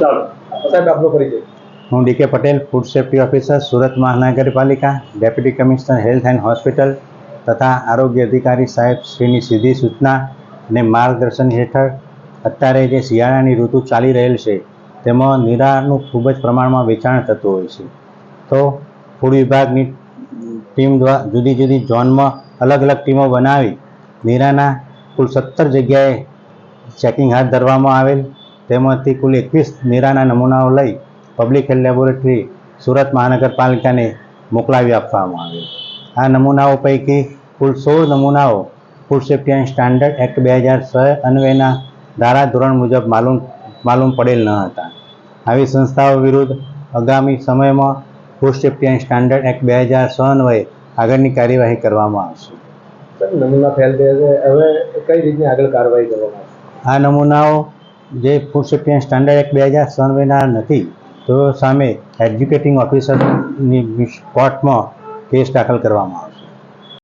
ચાલો. સાહેબ, આપનો હું DK Patel food safety officer Surat મહાનગરપાલિકા deputy commissioner health and hospital તથા આરોગ્ય અધિકારી સાહેબ શ્રીની સીધી સૂચના અને માર્ગદર્શન હેઠળ અત્યારે જે શિયાળાની ઋતુ ચાલી રહેલ છે, તેમાં નીરાનું ખૂબ જ પ્રમાણમાં વેચાણ થતું હોય છે. તો ફૂડ વિભાગની ટીમ દ્વારા જુદી જુદી ઝોનમાં અલગ અલગ ટીમો બનાવી, નીરાના કુલ સત્તર જગ્યાએ ચેકિંગ હાથ ધરવામાં આવેલ. તેમાંથી કુલ એકવીસ નીરાના નમૂનાઓ લઈ પબ્લિક હેલ્થ લેબોરેટરી સુરત મહાનગરપાલિકાને મોકલાવી આપવામાં આવ્યો આ નમૂનાઓ પૈકી કુલ સોળ નમૂનાઓ food safety and standard act બે હજાર છ અન્વયના ધારા ધોરણ મુજબ માલુમ માલુમ પડેલ ન હતા. આવી સંસ્થાઓ વિરુદ્ધ આગામી સમયમાં food safety and standard act બે હજાર છ અન્વયે આગળની કાર્યવાહી કરવામાં આવશે. નમૂના ફેલ થયા છે. હવે કઈ રીતની આગળ કાર્યવાહી કરવામાં આવશે? આ નમૂનાઓ જે food safety and standard act બે હજાર સનવેના નથી, તો સામે એજ્યુકેટિંગ ઓફિસરની કોર્ટમાં કેસ દાખલ કરવામાં આવશે.